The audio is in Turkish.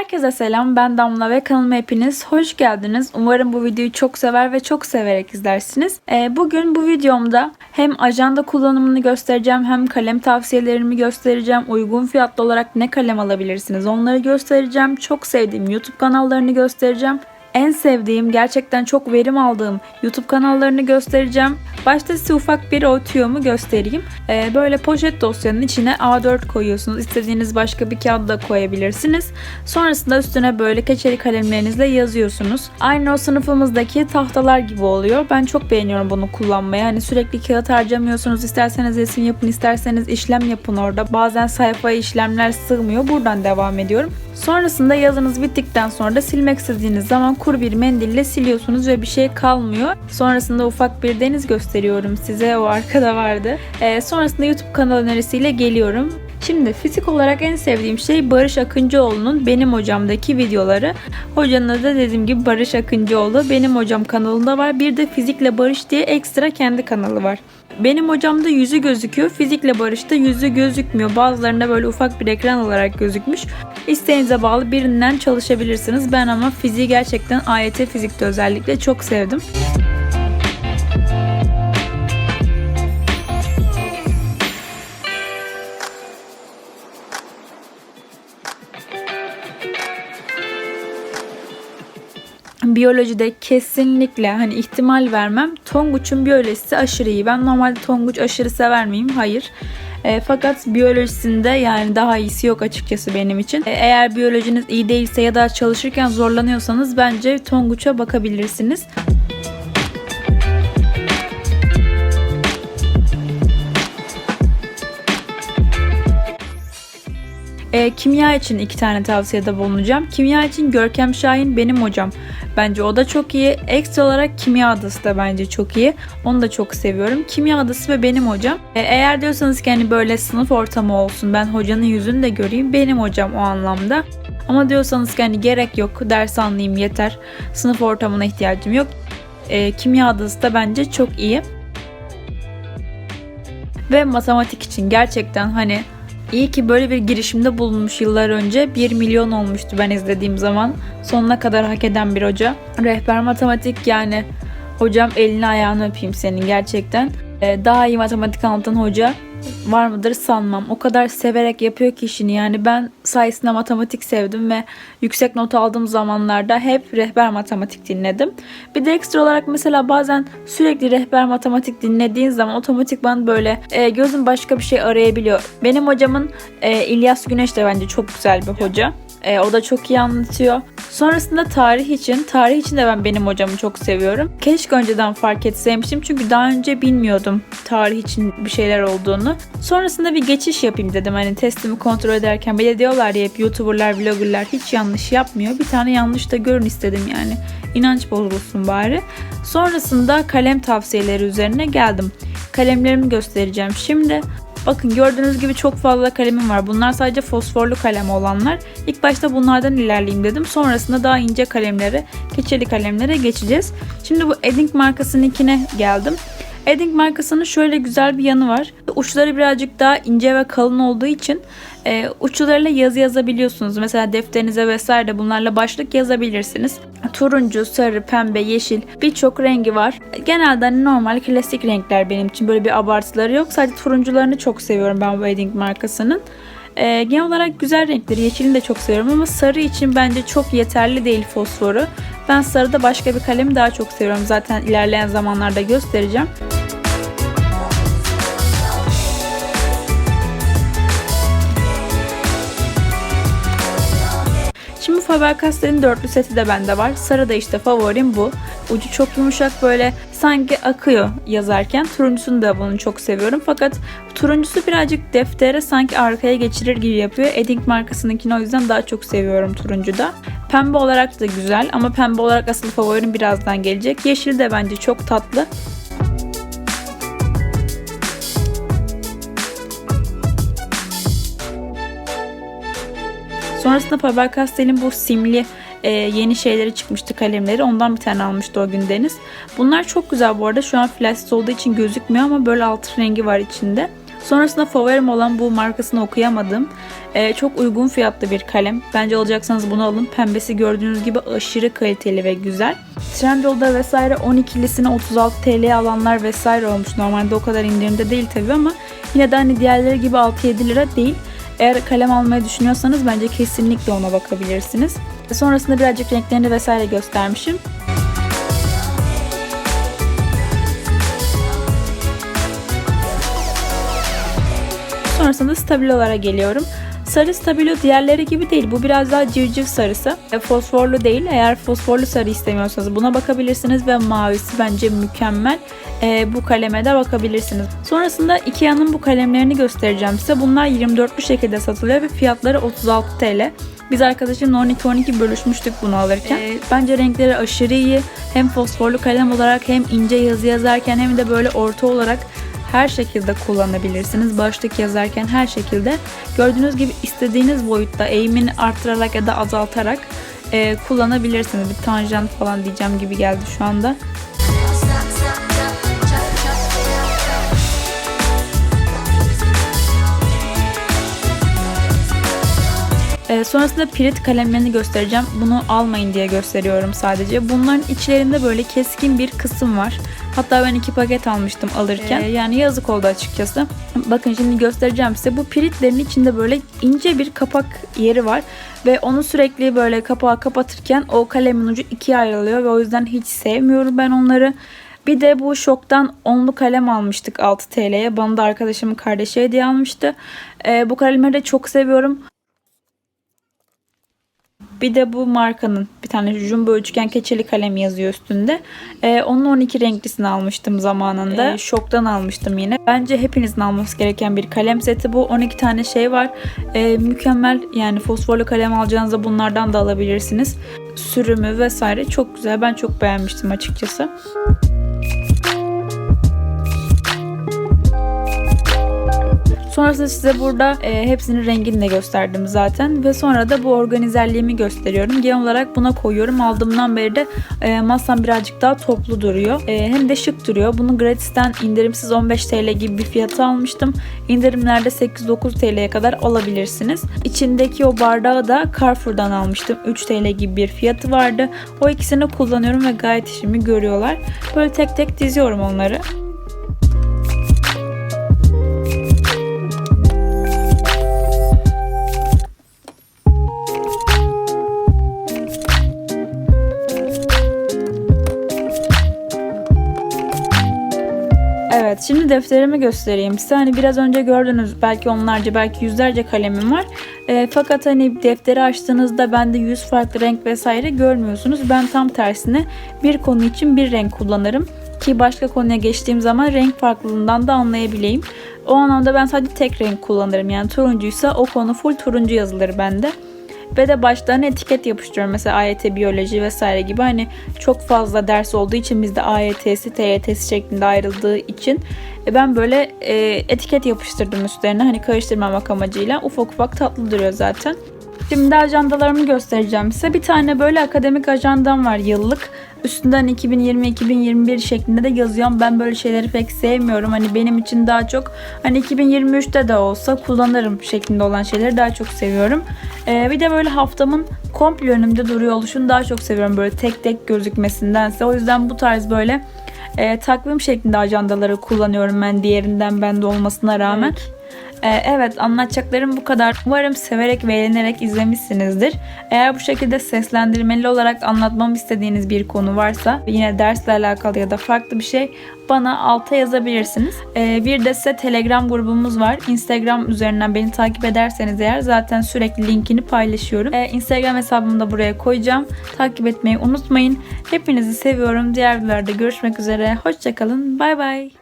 Herkese selam ben Damla ve kanalıma hepiniz hoş geldiniz. Umarım bu videoyu çok sever ve çok severek izlersiniz. Ee, bugün bu videomda hem ajanda kullanımını göstereceğim hem kalem tavsiyelerimi göstereceğim. Uygun fiyatlı olarak ne kalem alabilirsiniz onları göstereceğim. Çok sevdiğim YouTube kanallarını göstereceğim. En sevdiğim, gerçekten çok verim aldığım YouTube kanallarını göstereceğim. Başta size ufak bir o tüyomu göstereyim. Ee, böyle poşet dosyanın içine A4 koyuyorsunuz. İstediğiniz başka bir kağıt da koyabilirsiniz. Sonrasında üstüne böyle keçeli kalemlerinizle yazıyorsunuz. Aynı o sınıfımızdaki tahtalar gibi oluyor. Ben çok beğeniyorum bunu kullanmayı. Hani sürekli kağıt harcamıyorsunuz. İsterseniz resim yapın, isterseniz işlem yapın orada. Bazen sayfaya işlemler sığmıyor. Buradan devam ediyorum. Sonrasında yazınız bittikten sonra da silmek istediğiniz zaman kuru bir mendille siliyorsunuz ve bir şey kalmıyor. Sonrasında ufak bir deniz gösteriyorum size. O arkada vardı. Ee, sonrasında YouTube kanal önerisiyle geliyorum. Şimdi fizik olarak en sevdiğim şey Barış Akıncıoğlu'nun Benim Hocam'daki videoları. Hocanın adı dediğim gibi Barış Akıncıoğlu. Benim Hocam kanalında var. Bir de Fizikle Barış diye ekstra kendi kanalı var. Benim hocamda yüzü gözüküyor. Fizikle Barış'ta yüzü gözükmüyor. Bazılarında böyle ufak bir ekran olarak gözükmüş. İsteğinize bağlı birinden çalışabilirsiniz. Ben ama fiziği gerçekten AYT fizikte özellikle çok sevdim. Biyolojide kesinlikle hani ihtimal vermem. Tonguç'un biyolojisi aşırı iyi. Ben normalde Tonguç aşırı sever miyim? Hayır. E, fakat biyolojisinde yani daha iyisi yok açıkçası benim için. E, eğer biyolojiniz iyi değilse ya da çalışırken zorlanıyorsanız bence Tonguç'a bakabilirsiniz. E, kimya için iki tane tavsiyede bulunacağım. Kimya için Görkem Şahin benim hocam. Bence o da çok iyi. Ekstra olarak Kimya Adası da bence çok iyi. Onu da çok seviyorum. Kimya Adası ve benim hocam. E, eğer diyorsanız ki hani böyle sınıf ortamı olsun ben hocanın yüzünü de göreyim benim hocam o anlamda. Ama diyorsanız ki hani gerek yok ders anlayayım yeter. Sınıf ortamına ihtiyacım yok. E, Kimya Adası da bence çok iyi. Ve matematik için gerçekten hani İyi ki böyle bir girişimde bulunmuş yıllar önce 1 milyon olmuştu ben izlediğim zaman. Sonuna kadar hak eden bir hoca. Rehber matematik yani hocam elini ayağını öpeyim senin gerçekten. Ee, daha iyi matematik anlatan hoca var mıdır sanmam. O kadar severek yapıyor ki işini yani ben sayesinde matematik sevdim ve yüksek not aldığım zamanlarda hep rehber matematik dinledim. Bir de ekstra olarak mesela bazen sürekli rehber matematik dinlediğin zaman otomatikman böyle e, gözün başka bir şey arayabiliyor. Benim hocamın e, İlyas Güneş de bence çok güzel bir hoca. E, o da çok iyi anlatıyor. Sonrasında tarih için, tarih için de ben benim hocamı çok seviyorum. Keşke önceden fark etseymişim çünkü daha önce bilmiyordum tarih için bir şeyler olduğunu. Sonrasında bir geçiş yapayım dedim hani testimi kontrol ederken. Bir de diyorlar ya hep youtuberlar, vloggerlar hiç yanlış yapmıyor. Bir tane yanlış da görün istedim yani. İnanç bozulsun bari. Sonrasında kalem tavsiyeleri üzerine geldim. Kalemlerimi göstereceğim şimdi. Bakın gördüğünüz gibi çok fazla kalemim var. Bunlar sadece fosforlu kalem olanlar. İlk başta bunlardan ilerleyeyim dedim. Sonrasında daha ince kalemlere, keçeli kalemlere geçeceğiz. Şimdi bu Edding markasınınkine geldim. Edding markasının şöyle güzel bir yanı var. Uçları birazcık daha ince ve kalın olduğu için e, uçlarıyla yazı yazabiliyorsunuz. Mesela defterinize vesaire bunlarla başlık yazabilirsiniz. Turuncu, sarı, pembe, yeşil birçok rengi var. Genelde hani normal klasik renkler benim için. Böyle bir abartıları yok. Sadece turuncularını çok seviyorum ben bu Edding markasının. E, genel olarak güzel renkleri. Yeşilini de çok seviyorum ama sarı için bence çok yeterli değil fosforu. Ben sarıda başka bir kalemi daha çok seviyorum. Zaten ilerleyen zamanlarda göstereceğim. Faber-Castell'in dörtlü seti de bende var. Sarı da işte favorim bu. Ucu çok yumuşak böyle sanki akıyor yazarken. Turuncusunu da bunu çok seviyorum. Fakat turuncusu birazcık deftere sanki arkaya geçirir gibi yapıyor. Edding markasınınkini o yüzden daha çok seviyorum turuncuda. Pembe olarak da güzel ama pembe olarak asıl favorim birazdan gelecek. Yeşil de bence çok tatlı. Sonrasında Faber-Castell'in bu simli e, yeni şeyleri çıkmıştı kalemleri. Ondan bir tane almıştı o gün Deniz. Bunlar çok güzel bu arada. Şu an flash olduğu için gözükmüyor ama böyle altın rengi var içinde. Sonrasında favorim olan bu markasını okuyamadım. Ee, çok uygun fiyatlı bir kalem. Bence alacaksanız bunu alın. Pembesi gördüğünüz gibi aşırı kaliteli ve güzel. Trendyol'da vesaire 12'lisini 36 TL alanlar vesaire olmuş. Normalde o kadar indirimde değil tabii ama yine de hani diğerleri gibi 6-7 lira değil. Eğer kalem almayı düşünüyorsanız bence kesinlikle ona bakabilirsiniz. Sonrasında birazcık renklerini vesaire göstermişim. Sonrasında stabilolara geliyorum. Sarı stabilo diğerleri gibi değil. Bu biraz daha civciv sarısı. E, fosforlu değil. Eğer fosforlu sarı istemiyorsanız buna bakabilirsiniz ve mavisi bence mükemmel. E, bu kaleme de bakabilirsiniz. Sonrasında Ikea'nın bu kalemlerini göstereceğim size. Bunlar 24'lü şekilde satılıyor ve fiyatları 36 TL. Biz arkadaşımla 12-12 bölüşmüştük bunu alırken. E, bence renkleri aşırı iyi. Hem fosforlu kalem olarak hem ince yazı yazarken hem de böyle orta olarak her şekilde kullanabilirsiniz. Başlık yazarken her şekilde. Gördüğünüz gibi istediğiniz boyutta eğimini arttırarak ya da azaltarak e, kullanabilirsiniz. Bir tanjant falan diyeceğim gibi geldi şu anda. Ee, sonrasında pirit kalemlerini göstereceğim. Bunu almayın diye gösteriyorum sadece. Bunların içlerinde böyle keskin bir kısım var. Hatta ben iki paket almıştım alırken. Ee, yani yazık oldu açıkçası. Bakın şimdi göstereceğim size. Bu piritlerin içinde böyle ince bir kapak yeri var. Ve onu sürekli böyle kapağı kapatırken o kalemin ucu ikiye ayrılıyor. Ve o yüzden hiç sevmiyorum ben onları. Bir de bu şoktan onlu kalem almıştık 6 TL'ye. Bana da arkadaşımın kardeşi hediye almıştı. Ee, bu kalemleri de çok seviyorum. Bir de bu markanın bir tane jumbo üçgen keçeli kalem yazıyor üstünde. Ee, onun 12 renklisini almıştım zamanında. Ee, şoktan almıştım yine. Bence hepinizin alması gereken bir kalem seti bu. 12 tane şey var. Ee, mükemmel yani fosforlu kalem alacağınızda bunlardan da alabilirsiniz. Sürümü vesaire çok güzel. Ben çok beğenmiştim açıkçası. Sonrasında size burada e, hepsinin rengini de gösterdim zaten. Ve sonra da bu organizerliğimi gösteriyorum. Genel olarak buna koyuyorum. Aldığımdan beri de e, masam birazcık daha toplu duruyor. E, hem de şık duruyor. Bunu gratisten indirimsiz 15 TL gibi bir fiyata almıştım. İndirimlerde 8-9 TL'ye kadar alabilirsiniz. İçindeki o bardağı da Carrefour'dan almıştım. 3 TL gibi bir fiyatı vardı. O ikisini kullanıyorum ve gayet işimi görüyorlar. Böyle tek tek diziyorum onları. Şimdi defterimi göstereyim size. Hani biraz önce gördünüz belki onlarca belki yüzlerce kalemim var. E, fakat hani defteri açtığınızda bende yüz farklı renk vesaire görmüyorsunuz. Ben tam tersine bir konu için bir renk kullanırım. Ki başka konuya geçtiğim zaman renk farklılığından da anlayabileyim. O anlamda ben sadece tek renk kullanırım. Yani turuncuysa o konu full turuncu yazılır bende. Ve de başlarına etiket yapıştırıyorum. Mesela AYT biyoloji vesaire gibi hani çok fazla ders olduğu için bizde AYT'si TYT'si şeklinde ayrıldığı için e, ben böyle e, etiket yapıştırdım üstlerine hani karıştırmamak amacıyla. Ufak ufak tatlı duruyor zaten. Şimdi ajandalarımı göstereceğim size. Bir tane böyle akademik ajandam var yıllık. Üstünden 2020-2021 şeklinde de yazıyorum. Ben böyle şeyleri pek sevmiyorum. Hani benim için daha çok hani 2023'te de olsa kullanırım şeklinde olan şeyleri daha çok seviyorum. Ee, bir de böyle haftamın komple önümde duruyor oluşunu daha çok seviyorum. Böyle tek tek gözükmesindense. O yüzden bu tarz böyle e, takvim şeklinde ajandaları kullanıyorum ben diğerinden bende olmasına rağmen. Evet. Ee, evet anlatacaklarım bu kadar. Umarım severek ve eğlenerek izlemişsinizdir. Eğer bu şekilde seslendirmeli olarak anlatmamı istediğiniz bir konu varsa yine dersle alakalı ya da farklı bir şey bana alta yazabilirsiniz. Ee, bir de size Telegram grubumuz var. Instagram üzerinden beni takip ederseniz eğer zaten sürekli linkini paylaşıyorum. Ee, Instagram hesabımı da buraya koyacağım. Takip etmeyi unutmayın. Hepinizi seviyorum. Diğer videolarda görüşmek üzere. Hoşçakalın. Bay bay.